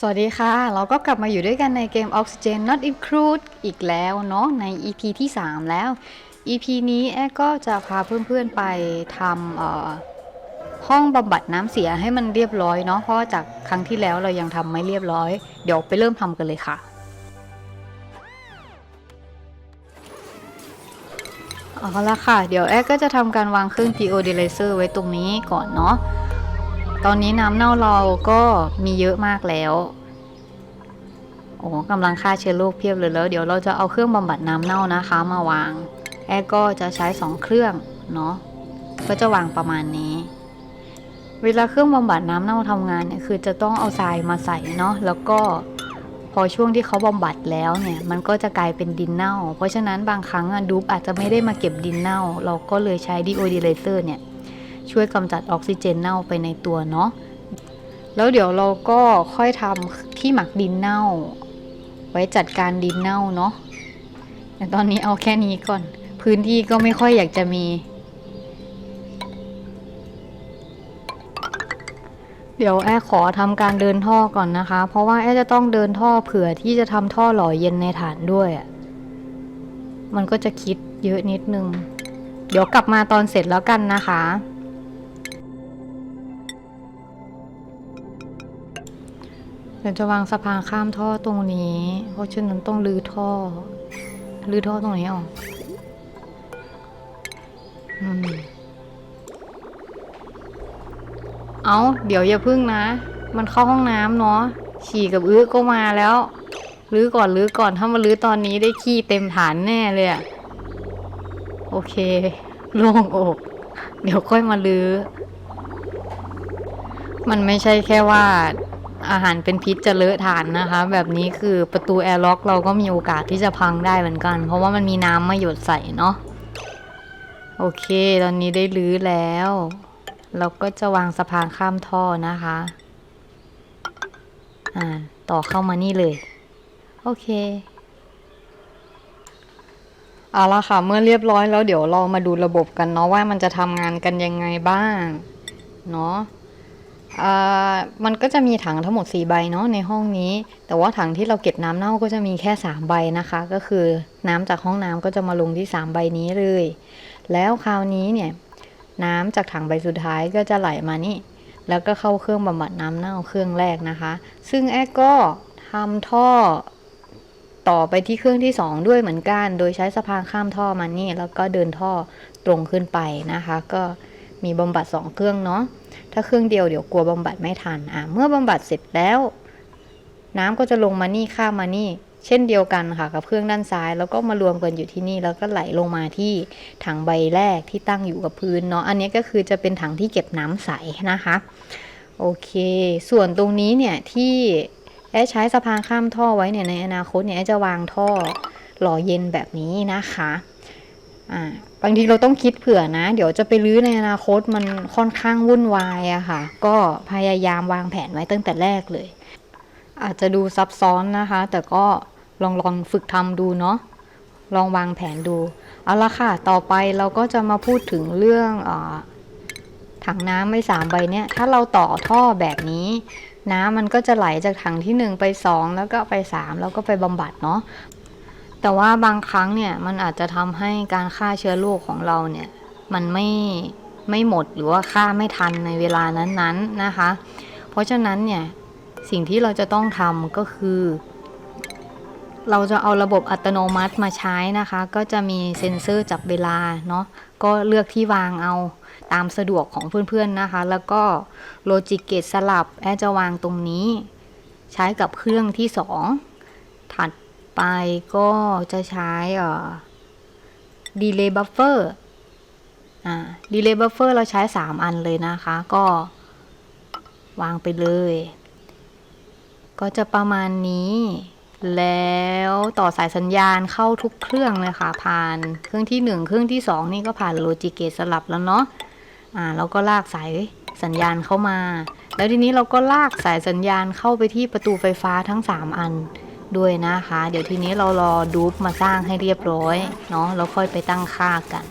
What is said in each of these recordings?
สวัสดีค่ะ เราก็กลับมาอยู่ด้วยกันในเกม Oxygen Not Include อีกแล้วเนาะใน EP ที่ 3 แล้ว EP นี้แอก็จะพาเพื่อนๆไปทำห้องบำบัดน้ำเสียให้มันเรียบร้อยเนาะเพราะจากครั้งที่แล้วเรายังทำไม่เรียบร้อย เดี๋ยวไปเริ่มทำกันเลยค่ะเอาละค่ะ เดี๋ยวแอก็จะทำการวางเครื่อง geodelyzer ไว้ตรงนี้ก่อนเนาะ ตอนนี้น้ำเน่าเราก็มีเยอะมากแล้ว โอ้กำลังฆ่าเชื้อโรคเพียบเลยแล้ว เดี๋ยวเราจะเอาเครื่องบำบัดน้ำเน่านะคะ มาวาง แอร์ก็จะใช้2เครื่องเนาะ ก็จะวางประมาณนี้ เวลาเครื่องบำบัดน้ำเน่าทำงานเนี่ยคือจะต้องเอาทรายมาใส่เนาะ แล้วก็พอช่วงที่เขาบำบัดแล้วเนี่ยมันก็จะกลายเป็นดินเน่า เพราะฉะนั้นบางครั้งอะดูปอาจจะไม่ได้มาเก็บดินเน่า เราก็เลยใช้ดีโอดีเลเซอร์เนี่ย ช่วยกำจัดออกซิเจนเน่าไปในตัวเนาะแล้วเดี๋ยวเราก็ค่อยทำที่หมักดินเน่า ไว้จัดการดินเน่าเนาะแต่ตอนนี้เอาแค่นี้ก่อน พื้นที่ก็ไม่ค่อยอยากจะมีเดี๋ยวแอร์ขอทำการเดินท่อก่อนนะคะ เพราะว่าแอร์จะต้องเดินท่อเผื่อที่จะทำท่อหล่อเย็นในฐานด้วยอะมันก็จะคิดเยอะนิดนึง เดี๋ยวกลับมาตอนเสร็จแล้วกันนะคะ เดี๋ยวจะวางสะพานข้ามท่อตรงนี้ เพราะฉะนั้นต้องรื้อท่อรื้อท่อตรงนี้ออกอืมเอาเดี๋ยวอย่าพึ่งนะ มันเข้าห้องน้ำเนาะ ฉี่กับอื้อก็มาแล้วรื้อก่อนรื้อก่อน ถ้ามารื้อตอนนี้ได้ขี้เต็มฐานแน่เลยอะโอเค โล่งอก เดี๋ยวค่อยมาลือ้อ มันไม่ใช่แค่ว่า อาหารเป็นพิษจะเลอะฐานนะคะ แบบนี้คือประตูแอร์ล็อกเราก็มีโอกาสที่จะพังได้เหมือนกัน เพราะว่ามันมีน้ำมาหยดใส่เนาะโอเค ตอนนี้ได้รื้อแล้ว เราก็จะวางสะพานข้ามท่อนะคะอ่าต่อเข้ามานี่เลย โอเคเอาละค่ะ เมื่อเรียบร้อยแล้วเดี๋ยวเรามาดูระบบกันเนาะว่ามันจะทำงานกันยังไงบ้าง เนาะ มันก็จะมีถังทั้งหมด 4 ใบเนาะในห้องนี้ แต่ว่าถังที่เราเก็บน้ำเน่าก็จะมีแค่ 3 ใบนะคะ ก็คือน้ำจากห้องน้ำก็จะมาลงที่ 3 ใบนี้เลย แล้วคราวนี้เนี่ยน้ำจากถังใบสุดท้ายก็จะไหลมานี่ แล้วก็เข้าเครื่องบำบัดน้ำเน่าเครื่องแรกนะคะ ซึ่งแอดก็ทำท่อต่อไปที่เครื่องที่ 2 ด้วยเหมือนกัน โดยใช้สะพานข้ามท่อมานี่ แล้วก็เดินท่อตรงขึ้นไปนะคะ ก็ มีบำบัด2เครื่องเนาะถ้าเครื่องเดียวเดี๋ยวกลัวบำบัดไม่ทันอะเมื่อบำบัดเสร็จแล้ว น้ำก็จะลงมานี่ข้ามมานี่ เช่นเดียวกันค่ะกับเครื่องด้านซ้าย แล้วก็มารวมกันอยู่ที่นี่แล้วก็ไหลลงมาที่ถังใบแรกที่ตั้งอยู่กับพื้นเนาะอันนี้ก็คือจะเป็นถังที่เก็บน้ำใสนะคะโอเค ส่วนตรงนี้เนี่ยที่แอใช้สะพานข้ามท่อไว้เนี่ยในอนาคตเนี่ยแอจะวางท่อหล่อเย็นแบบนี้นะคะ อ่าบางทีเราต้องคิดเผื่อนะ เดี๋ยวจะไปรื้อในอนาคตมันค่อนข้างวุ่นวายอะค่ะ ก็พยายามวางแผนไว้ตั้งแต่แรกเลย อาจจะดูซับซ้อนนะคะ แต่ก็ลองลองฝึกทำดูเนาะลองวางแผนดูเอาละค่ะ ต่อไปเราก็จะมาพูดถึงเรื่องอถังน้ำไม่สามใบเนี่ย ถ้าเราต่อท่อแบบนี้ น้ำมันก็จะไหลจากถังที่ 1 ไป 2 แล้วก็ไป 3 แล้วก็ไปบำบัดเนาะ แต่ว่าบางครั้งเนี่ยมันอาจจะทำให้การฆ่าเชื้อโรคของเราเนี่ย มันไม่ไม่หมดหรือว่าฆ่าไม่ทันในเวลานั้นๆนะคะ เพราะฉะนั้นเนี่ยสิ่งที่เราจะต้องทำก็คือ เราจะเอาระบบอัตโนมัติมาใช้นะคะ ก็จะมีเซ็นเซอร์จับเวลาเนาะก็เลือกที่วางเอาตามสะดวกของเพื่อนๆนะคะ แล้วก็โลจิกเกตสลับแอดจะวางตรงนี้ ใช้กับเครื่องที่ 2 ไปก็จะใช้เอ่อ delay buffer อ่า delay buffer เราใช้ 3 อันเลยนะคะ ก็วางไปเลย ก็จะประมาณนี้ แล้วต่อสายสัญญาณเข้าทุกเครื่องเลยค่ะ ผ่านเครื่องที่ 1 เครื่องที่ 2 นี่ก็ผ่านโลจิเกตสลับแล้วเนาะ อ่าเราก็ลากสายสัญญาณเข้ามา แล้วทีนี้เราก็ลากสายสัญญาณเข้าไปที่ประตูไฟฟ้าทั้ง 3 อัน ด้วยนะคะ เดี๋ยวทีนี้เรารอดูปมาสร้างให้เรียบร้อยเนาะแล้วค่อยไปตั้งค่ากัน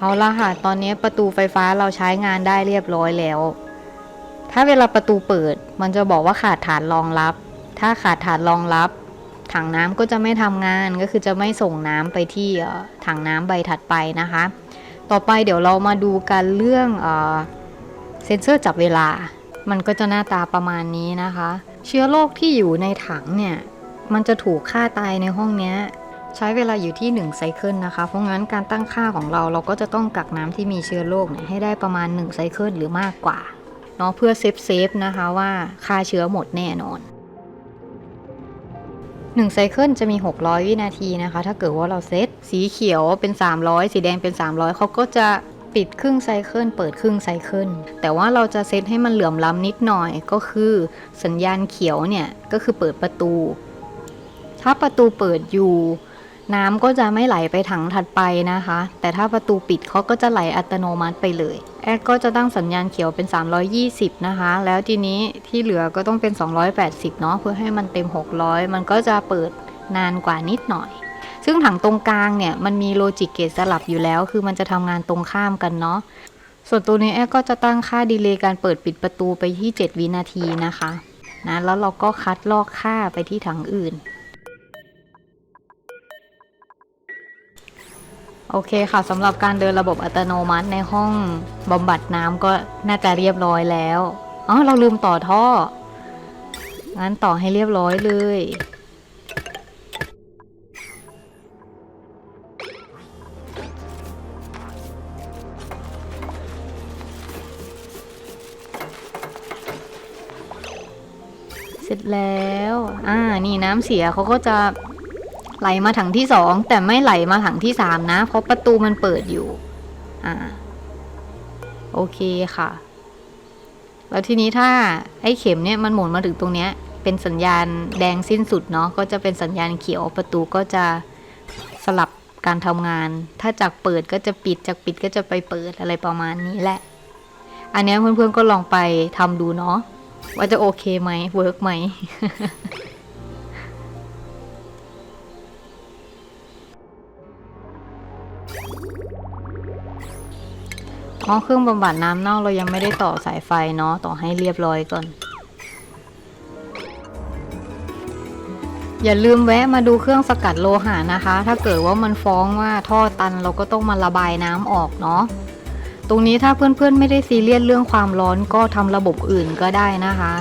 เอาละค่ะ ตอนนี้ประตูไฟฟ้าเราใช้งานได้เรียบร้อยแล้ว ถ้าเวลาประตูเปิด มันจะบอกว่าขาดฐานรองรับ ถ้าขาดฐานรองรับ ถังน้ำก็จะไม่ทำงานก็คือจะไม่ส่งน้ำไปที่ถังน้ำใบถัดไปนะคะ ต่อไปเดี๋ยวเรามาดูกันเรื่องเอเซ็นเซอร์จับเวลา มันก็จะหน้าตาประมาณนี้นะคะ เชื้อโรคที่อยู่ในถังเนี่ย มันจะถูกฆ่าตายในห้องนี้ ใช้เวลาอยู่ที่1ไซเคิลนะคะ เพราะงั้นการตั้งค่าของเราเราก็จะต้องกักน้ำที่มีเชื้อโรคให้ได้ประมาณ1ไซเคิลหรือมากกว่าเนาะเพื่อเซฟเซฟนะคะว่าค่าเชื้อหมดแน่นอน1ไซเคิลจะมี 600 วินาทีนะคะ ถ้าเกิดว่าเราเซตสีเขียวเป็น 300 สีแดงเป็น 300 เขาก็จะปิดครึ่งไซเคิลเปิดครึ่งไซเคิลแต่ว่าเราจะเซตให้มันเหลื่อมล้ำนิดหน่อยก็คือสัญญาณเขียวเนี่ย ก็คือเปิดประตู ถ้าประตูเปิดอยู่ น้ำก็จะไม่ไหลไปถังถัดไปนะคะ แต่ถ้าประตูปิดเขาก็จะไหลอัตโนมัติไปเลย แอดก็จะตั้งสัญญาณเขียวเป็น 320 นะคะ แล้วทีนี้ที่เหลือก็ต้องเป็น 280 เนาะเพื่อให้มันเต็ม 600 มันก็จะเปิดนานกว่านิดหน่อย ซึ่งถังตรงกลางเนี่ยมันมีโลจิกเกตสลับอยู่แล้ว คือมันจะทำงานตรงข้ามกันเนาะ ส่วนตัวนี้แอดก็จะตั้งค่าดีเลย์การเปิดปิดประตูไปที่ 7 วินาทีนะคะนะแล้วเราก็คัดลอกค่าไปที่ถังอื่น โอเคค่ะสำหรับการเดินระบบอัตโนมัติในห้องบำบัดน้ำก็น่าจะเรียบร้อยแล้วอ๋อเราลืมต่อท่อ งั้นต่อให้เรียบร้อยเลย เสร็จแล้ว อ่า นี่น้ำเสียเขาก็จะ ไหลมาถังที่สองแต่ไม่ไหลมาถังที่สามนะ เพราะประตูมันเปิดอยู่ อ่า โอเคค่ะ แล้วทีนี้ถ้าไอ้เข็มเนี่ยมันหมุนมาถึงตรงเนี้ย เป็นสัญญาณแดงสิ้นสุดเนาะก็จะเป็นสัญญาณเขียวประตูก็จะสลับการทำงาน ถ้าจากเปิดก็จะปิด จากปิดก็จะไปเปิดอะไรประมาณนี้แหละ อันนี้เพื่อนๆก็ลองไปทำดูเนาะว่าจะโอเคไหมเวิร์กไหม อ๋อเครื่องบำบัดน้ำเน่าเรายังไม่ได้ต่อสายไฟเนาะต่อให้เรียบร้อยก่อน อย่าลืมแวะมาดูเครื่องสกัดโลหะนะคะ ถ้าเกิดว่ามันฟ้องว่าท่อตันเราก็ต้องมาระบายน้ำออกเนาะตรงนี้ถ้าเพื่อนๆไม่ได้ซีเรียสเรื่องความร้อนก็ทำระบบอื่นก็ได้นะคะ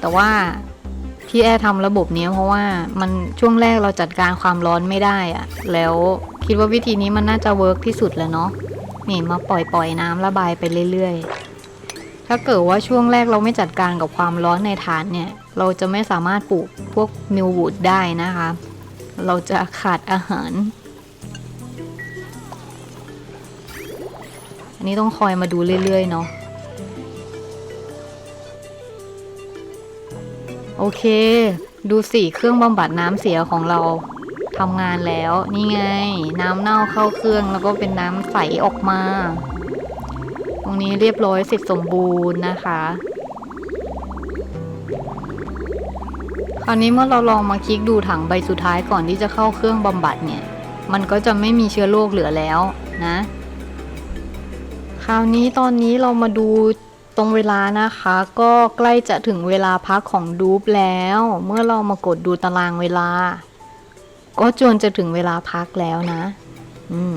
แต่ว่าที่แอร์ทำระบบนี้เพราะว่ามันช่วงแรกเราจัดการความร้อนไม่ได้อะแล้วคิดว่าวิธีนี้มันน่าจะเวิร์กที่สุดแล้วเนาะ นี่มาปล่อยปล่อยน้ำระบายไปเรื่อยๆ ถ้าเกิดว่าช่วงแรกเราไม่จัดการกับความร้อนในฐานเนี่ย เราจะไม่สามารถปลูกพวกมิลวูดได้นะคะ เราจะขาดอาหาร อันนี้ต้องคอยมาดูเรื่อยๆ เนาะโอเค ดูสิเครื่องบำบัดน้ำเสียของเรา ทำงานแล้ว นี่ไง น้ำเน่าเข้าเครื่องแล้วก็เป็นน้ำใสออกมา ตรงนี้เรียบร้อยเสร็จสมบูรณ์นะคะคราวนี้เมื่อเราลองมาคลิกดูถังใบสุดท้ายก่อนที่จะเข้าเครื่องบำบัดเนี่ย มันก็จะไม่มีเชื้อโรคเหลือแล้วนะ คราวนี้ตอนนี้เรามาดูตรงเวลานะคะ ก็ใกล้จะถึงเวลาพักของดูปแล้ว เมื่อเรามากดดูตารางเวลา ก็จวนจะถึงเวลาพักแล้วนะ อืม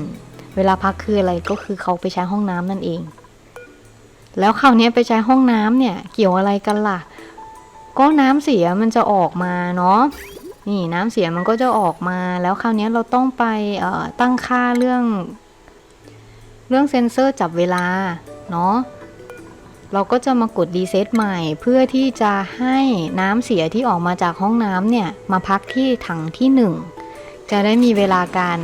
เวลาพักคืออะไรก็คือเขาไปใช้ห้องน้ำนั่นเอง แล้วคราวนี้ไปใช้ห้องน้ำเนี่ย เกี่ยวอะไรกันล่ะ ก็น้ำเสียมันจะออกมาเนาะนี่น้ำเสียมันก็จะออกมา แล้วคราวนี้เราต้องไปเอ่อตั้งค่าเรื่อง เรื่องเซ็นเซอร์จับเวลา เนาะเราก็จะมากดรีเซ็ตใหม่เพื่อที่จะให้น้ำเสียที่ออกมาจากห้องน้ำเนี่ย มาพักที่ถังที่ 1 จะได้มีเวลาการ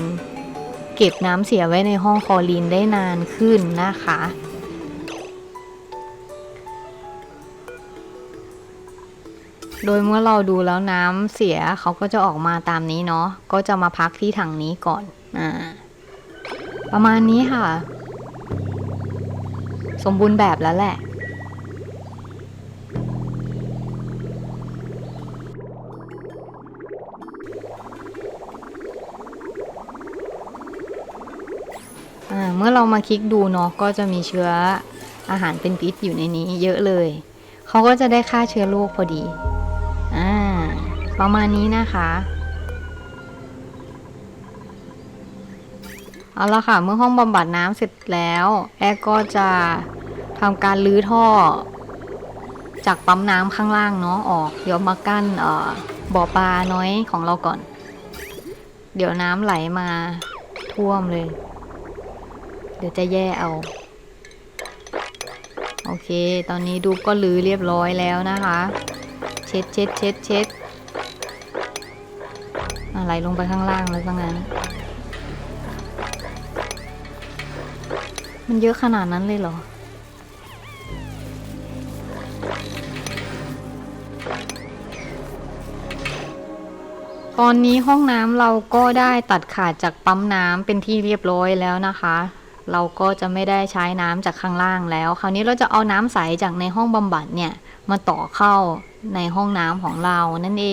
เก็บน้ำเสียไว้ในห้องคอรีนได้นานขึ้นนะคะ โดยเมื่อเราดูแล้วน้ำเสียเขาก็จะออกมาตามนี้เนาะ ก็จะมาพักที่ถังนี้ก่อน อ่า ประมาณนี้ค่ะ สมบูรณ์แบบแล้วแหละ เมื่อเรามาคลิกดูเนาะก็จะมีเชื้ออาหารเป็นพิษอยู่ในนี้เยอะเลย เขาก็จะได้ฆ่าเชื้อโรคพอดี อ่า ประมาณนี้นะคะ เอาละค่ะ เมื่อห้องบำบัดน้ำเสร็จแล้ว แอร์ก็จะทำการรื้อท่อ จากปั๊มน้ำข้างล่างเนาะออก เดี๋ยวมากั้นเอ่อบ่อปลาน้อยของเราก่อน เดี๋ยวน้ำไหลมาท่วมเลย เดี๋ยวจะแย่เอา โอเค ตอนนี้ดูก็รื้อเรียบร้อยแล้วนะคะ เช็ดเช็ดเช็ดเช็ดอะไรลงไปข้างล่างแล้วซะงั้น มันเยอะขนาดนั้นเลยเหรอตอนนี้ห้องน้ำเราก็ได้ตัดขาดจากปั๊มน้ำเป็นที่เรียบร้อยแล้วนะคะ เราก็จะไม่ได้ใช้น้ำจากข้างล่างแล้ว คราวนี้เราจะเอาน้ำใสจากในห้องบำบัดเนี่ยมาต่อเข้าในห้องน้ำของเรานั่นเอ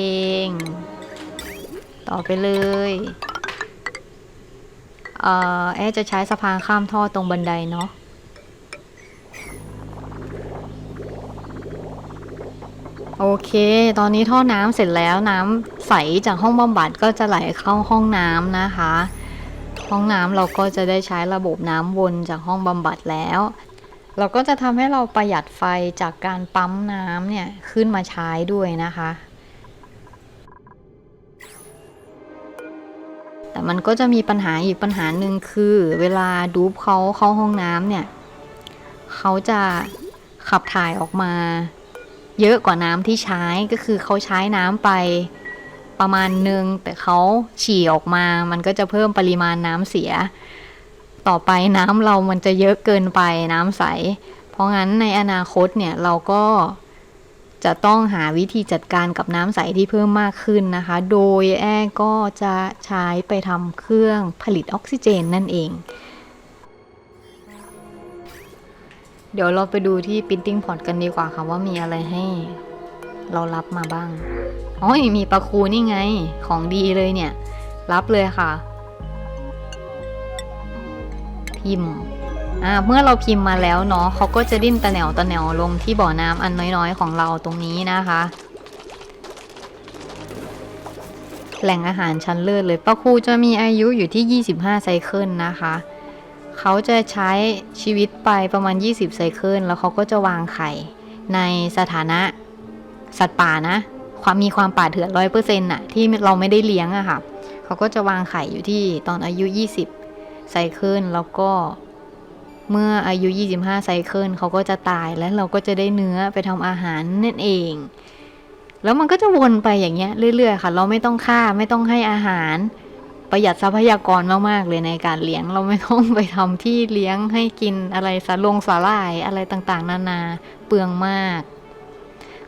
ง ต่อไปเลยเออแอจะใช้สะพานข้ามท่อตรงบันไดเนาะโอเค ตอนนี้ท่อน้ำเสร็จแล้วน้ำใสจากห้องบำบัดก็จะไหลเข้าห้องน้ำนะคะ ห้องน้ำเราก็จะได้ใช้ระบบน้ำวนจากห้องบำบัดแล้ว เราก็จะทำให้เราประหยัดไฟจากการปั๊มน้ำเนี่ยขึ้นมาใช้ด้วยนะคะ แต่มันก็จะมีปัญหาอีกปัญหาหนึ่งคือ เวลาดูปเขาเข้าห้องน้ำเนี่ยเขาจะขับถ่ายออกมา เยอะกว่าน้ำที่ใช้ก็คือเขาใช้น้ำไป ประมาณหนึ่งแต่เขาฉี่ออกมา มันก็จะเพิ่มปริมาณน้ำเสีย ต่อไปน้ำเรามันจะเยอะเกินไปน้ำใส เพราะงั้นในอนาคตเนี่ยเราก็จะต้องหาวิธีจัดการกับน้ำใสที่เพิ่มมากขึ้นนะคะ โดยแอก็จะใช้ไปทำเครื่องผลิตออกซิเจนนั่นเอง เดี๋ยวเราไปดูที่ printing pot กันดีกว่าค่ะว่ามีอะไรให้ เรารับมาบ้างอ๋อมีปลาคูนี่ไง ของดีเลยเนี่ย รับเลยค่ะ พิมพ์อ่าเมื่อเราพิมพ์มาแล้วเนาะเขาก็จะดิ้นตะแหนวตะแหนวลงที่บ่อน้ำอันน้อยๆ ของเราตรงนี้นะคะ แหล่งอาหารชั้นเลิศเลยปลาคูจะมีอายุอยู่ที่ 25 ไซเคิลนะคะเขาจะใช้ชีวิตไปประมาณ 20 ไซเคิล แล้วเขาก็จะวางไข่ในสถานะ สัตว์ป่านะ ความมีความป่าเถื่อนร้อยเปอร์เซ็นต์น่ะที่เราไม่ได้เลี้ยงอะค่ะ เขาก็จะวางไข่อยู่ที่ตอนอายุ 20 ไซเคิลแล้วก็เมื่ออายุ 25 ไซเคิลเขาก็จะตายแล้วเราก็จะได้เนื้อไปทำอาหารนั่นเอง แล้วมันก็จะวนไปอย่างเงี้ยเรื่อยๆค่ะ เราไม่ต้องฆ่าไม่ต้องให้อาหาร ประหยัดทรัพยากรมากๆเลยในการเลี้ยง เราไม่ต้องไปทำที่เลี้ยงให้กินอะไรสาลงสาลายอะไรต่างๆ นานาเปลืองมาก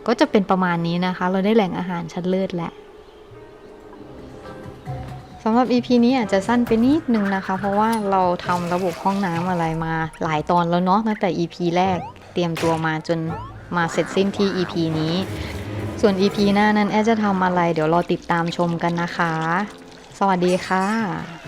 ก็จะเป็นประมาณนี้นะคะ เราได้แหล่งอาหารชั้นเลิศแหละสำหรับ EP นี้อาจจะสั้นไปนิดนึงนะคะ เพราะว่าเราทำระบบห้องน้ำอะไรมาหลายตอนแล้วเนาะตั้งแต่ EP แรกเตรียมตัวมาจนมาเสร็จสิ้นที่ EP นี้ ส่วน EP หน้านั้นแอดจะทำอะไร เดี๋ยวรอติดตามชมกันนะคะ สวัสดีค่ะ